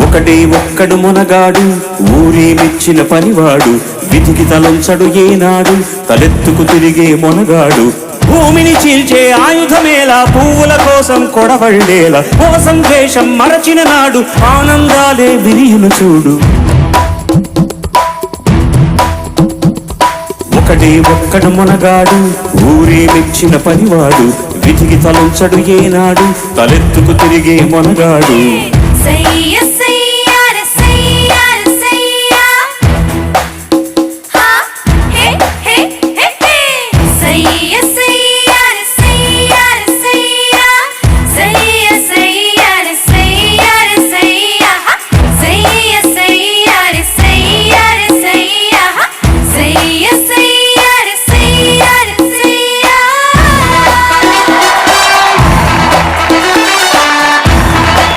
ఒకటే ఒక్కడు మొనగాడు ఊరే మెచ్చిన పనివాడు విధికి తలంచడు ఏనాడు తలెత్తుకు తిరిగే మొనగాడు. భూమిని చీల్చే ఆయుధమేలా పువ్వుల కోసం కొడవళ్ళేలా కోసం ద్వేషం మరచిన నాడు ఆనందాలే విరియును చూడు. ఒకటే ఒక్కడు మొనగాడు ఊరే మెచ్చిన పనివాడు విధికి తలంచడు ఏనాడు తలెత్తుకు తిరిగే మొనగాడు.